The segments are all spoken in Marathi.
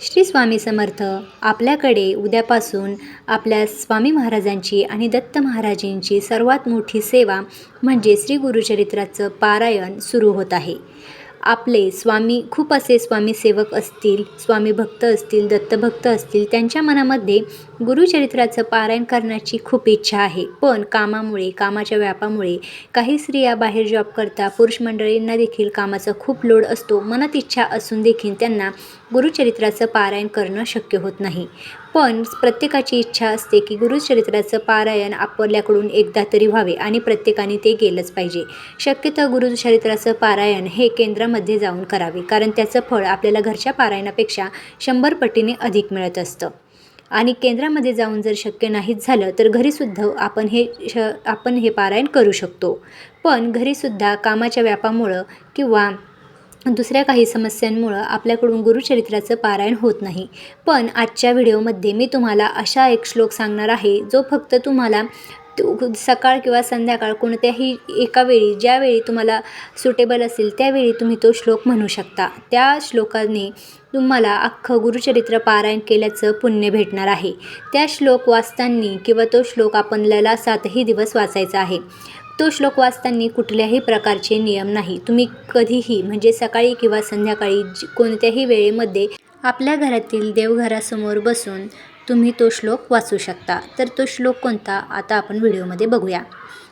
श्री स्वामी समर्थ आपल्याकडे उद्यापासून आपल्या स्वामी महाराजांची आणि दत्त महाराजांची सर्वात मोठी सेवा म्हणजे श्री गुरुचरित्राचं पारायण सुरू होत आहे. आपले स्वामी खूप असे स्वामी सेवक असतील स्वामी भक्त असतील दत्तभक्त असतील त्यांच्या मनामध्ये गुरुचरित्राचं पारायण करण्याची खूप इच्छा आहे. पण कामामुळे कामाच्या व्यापामुळे काही स्त्रिया बाहेर जॉब करता पुरुष मंडळींना देखील कामाचा खूप लोड असतो. मनात इच्छा असून देखील त्यांना गुरुचरित्राचं पारायण करणं शक्य होत नाही. पण प्रत्येकाची इच्छा असते की गुरुचरित्राचं पारायण आपल्याकडून एकदा तरी व्हावे आणि प्रत्येकाने ते केलंच पाहिजे. शक्यतो गुरुचरित्राचं पारायण हे केंद्रामध्ये जाऊन करावे कारण त्याचं फळ आपल्याला घरच्या पारायणापेक्षा शंभर पटीने अधिक मिळत असतं. आणि केंद्रामध्ये जाऊन जर शक्य नाहीच झालं तर घरीसुद्धा आपण हे श आपण हे पारायण करू शकतो. पण घरीसुद्धा कामाच्या व्यापामुळं किंवा दुसऱ्या काही समस्यांमुळं आपल्याकडून गुरुचरित्राचं पारायण होत नाही. पण आजच्या व्हिडिओमध्ये मी तुम्हाला अशा एक श्लोक सांगणार आहे जो फक्त तुम्हाला सकाळ किंवा संध्याकाळ कोणत्याही एका वेळी ज्यावेळी तुम्हाला सुटेबल असेल त्यावेळी तुम्ही तो श्लोक म्हणू शकता. त्या श्लोकाने तुम्हाला अख्खं गुरुचरित्र पारायण केल्याचं पुण्य भेटणार आहे. त्या श्लोक वाचताना किंवा तो श्लोक आपल्याला सातही दिवस वाचायचा आहे. तो श्लोक वाचताना कुठल्याही प्रकारचे नियम नाही. तुम्ही कधीही म्हणजे सकाळी किंवा संध्याकाळी कोणत्याही वेळेमध्ये आपल्या घरातील देवघरासमोर बसून तुम्ही तो श्लोक वाचू शकता. तर तो श्लोक कोणता? आता आपण व्हिडिओमध्ये बघूया.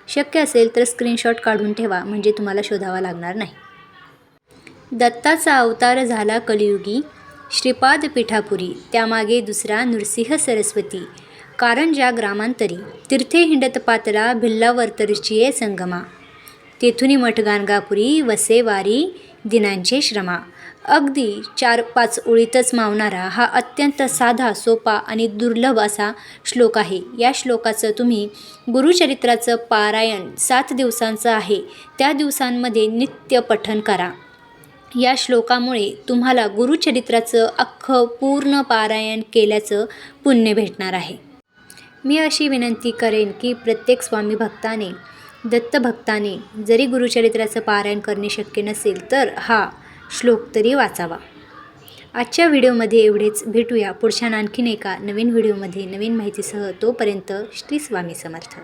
शक्य असेल तर स्क्रीनशॉट काढून ठेवा म्हणजे तुम्हाला शोधावा लागणार नाही. दत्ताचा अवतार झाला कलियुगी श्रीपाद पिठापुरी त्यामागे दुसरा नृसिंह सरस्वती. कारंजा ग्रामांतरी तीर्थे हिंडत पातला भिल्लावर्तरचिये संगमा. तेथुनी मठ वसेवारी दिनांचे श्रमा. अगदी चार पाच ओळीतच मावणारा हा अत्यंत साधा सोपा आणि दुर्लभ असा श्लोक आहे. या श्लोकाचं तुम्ही गुरुचरित्राचं पारायण सात दिवसांचं आहे. त्या दिवसांमध्ये नित्य पठन करा. या श्लोकामुळे तुम्हाला गुरुचरित्राचं अख्खं पूर्ण पारायण केल्याचं पुण्य भेटणार आहे. मी अशी विनंती करेन की प्रत्येक स्वामी भक्ताने दत्तभक्ताने जरी गुरुचरित्राचं पारायण करणे शक्य नसेल तर हा श्लोक तरी वाचावा. आजच्या व्हिडिओमध्ये एवढेच. भेटूया पुढच्या आणखीन एका नवीन व्हिडिओमध्ये. नवीन माहितीसह तोपर्यंत श्री स्वामी समर्थ.